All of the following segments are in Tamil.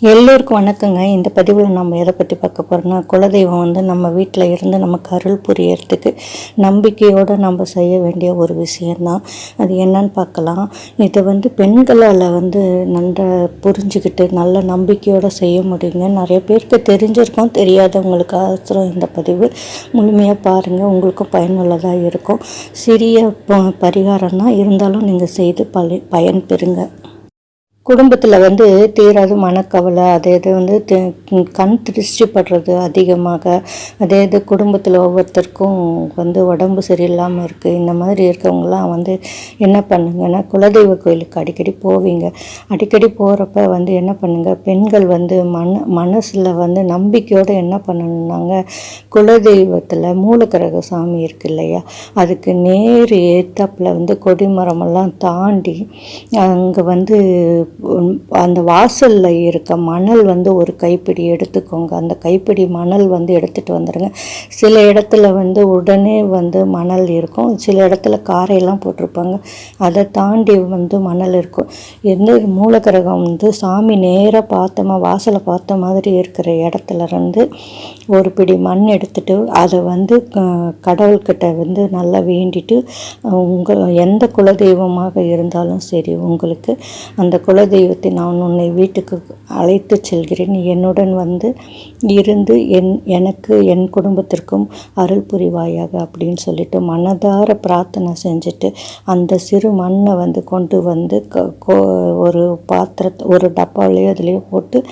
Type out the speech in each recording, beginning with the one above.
எல்லோருக்கும் வணக்கங்க. இந்த பதிவில் நம்ம எதை பற்றி பார்க்க போகிறோம்னா குலதெய்வம் வந்து நம்ம வீட்டில் இருந்து நமக்கு அருள் புரியறதுக்கு நம்பிக்கையோடு நம்ம செய்ய வேண்டிய ஒரு விஷயந்தான். அது என்னன்னு பார்க்கலாம். இதை வந்து பெண்களால் வந்து நன்ற புரிஞ்சுக்கிட்டு நல்ல நம்பிக்கையோடு செய்ய முடியுங்க. நிறைய பேருக்கு தெரிஞ்சிருக்கோம் தெரியாதவங்களுக்கு அவசரம் இந்த பதிவு. முழுமையாக பாருங்கள் உங்களுக்கும் பயனுள்ளதாக இருக்கும். சிறிய ப- பரிகாரம் தான் இருந்தாலும் நீங்கள் செய்து பல பயன் பெறுங்க. குடும்பத்தில் வந்து தீராது மனக்கவலை அதே இது வந்து கண் திருஷ்டி படுறது அதிகமாக. அதே இது குடும்பத்தில் ஒவ்வொருத்தருக்கும் வந்து உடம்பு சரியில்லாமல் இருக்குது இந்த மாதிரி இருக்கவங்கலாம் வந்து என்ன பண்ணுங்கன்னா குலதெய்வ கோயிலுக்கு அடிக்கடி போவீங்க. அடிக்கடி போகிறப்ப வந்து என்ன பண்ணுங்கள் பெண்கள் வந்து மன மனசில் வந்து நம்பிக்கையோடு என்ன பண்ணணுன்னாங்க குலதெய்வத்தில் மூலக்கரக சாமி இருக்கு இல்லையா? அதுக்கு நேர் ஏத்தாப்புல வந்து கொடிமரமெல்லாம் தாண்டி அங்கே வந்து அந்த வாசலில் இருக்க மணல் வந்து ஒரு கைப்பிடி எடுத்துக்கோங்க. அந்த கைப்பிடி மணல் வந்து எடுத்துகிட்டு வந்துடுங்க சில இடத்துல வந்து உடனே வந்து மணல் இருக்கும். சில இடத்துல காரையெல்லாம் போட்டிருப்பாங்க. அதை தாண்டி வந்து மணல் இருக்கும். எந்த மூலக்கிரகம் வந்து சாமி நேராக பார்த்தோமா வாசலை பார்த்த மாதிரி இருக்கிற இடத்துல இருந்து ஒரு பிடி மண் எடுத்துட்டு அதை வந்து க- கடவுள்கிட்ட வந்து நல்லா வேண்டிட்டு உங்கள் எந்த குலதெய்வமாக இருந்தாலும் சரி உங்களுக்கு அந்த குல தெய்வத்தை நான் உன்னை வீட்டுக்கு அழைத்து செல்கிறேன். என்னுடன் வந்து இருந்து என் எனக்கு என் குடும்பத்திற்கும் அருள் புரிவாயாக அப்படின்னு சொல்லிட்டு மனதார பிரார்த்தனை செஞ்சுட்டு அந்த சிறு மண்ணை வந்து கொண்டு வந்து க- கோ- ஒரு பாத்திரத்தை ஒரு டப்பாவிலையோ அதுலேயோ போட்டு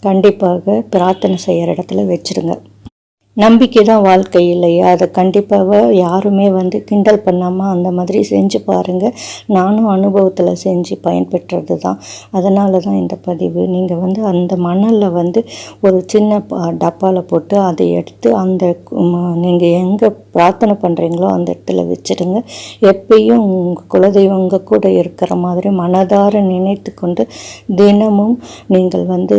கண்டிப்பாக பிரார்த்தனை செய்கிற இடத்துல வச்சிருங்க. நம்பிக்கை தான் வாழ்க்கை இல்லையா? அதை கண்டிப்பாக யாருமே வந்து கிண்டல் பண்ணாமல் அந்த மாதிரி செஞ்சு பாருங்கள் நானும் அனுபவத்தில் செஞ்சு பயன்பெற்றது தான். அதனால தான் இந்த பதிவு. நீங்கள் வந்து அந்த மணலில் வந்து ஒரு சின்ன டப்பாவில் போட்டு அதை எடுத்து அந்த நீங்கள் எங்கே பிரார்த்தனை பண்ணுறீங்களோ அந்த இடத்துல வச்சிடுங்க. எப்பயும் உங்கள் குலதெய்வம் கூட இருக்கிற மாதிரி மனதார நினைத்து கொண்டு தினமும் நீங்கள் வந்து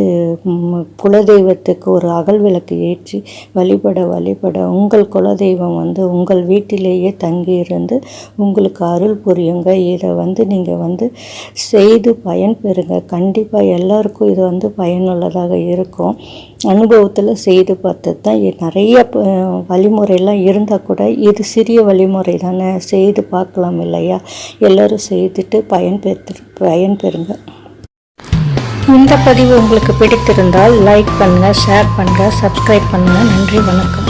குலதெய்வத்துக்கு ஒரு அகல் விளக்கு ஏற்றி வழிபட வழிபட உங்கள் குலதெய்வம் வந்து உங்கள் வீட்டிலேயே தங்கி இருந்து உங்களுக்கு அருள் புரியுங்க. இதை வந்து நீங்கள் வந்து செய்து பயன் பெறுங்க. கண்டிப்பாக எல்லாருக்கும் இது வந்து பயனுள்ளதாக இருக்கும். அனுபவத்தில் செய்து பார்த்தது தான் நிறைய வழிமுறையெல்லாம் இருந்தால் கூட இது சிறிய வழிமுறை தானே. செய்து பார்க்கலாம் இல்லையா? எல்லோரும் செய்துட்டு பயன் பயன்பெறுங்க பயன் இந்த பதிவு உங்களுக்கு பிடித்திருந்தால் லைக் பண்ணுங்கள் ஷேர் பண்ணுங்கள் சப்ஸ்கிரைப் பண்ணுங்கள் நன்றி வணக்கம்.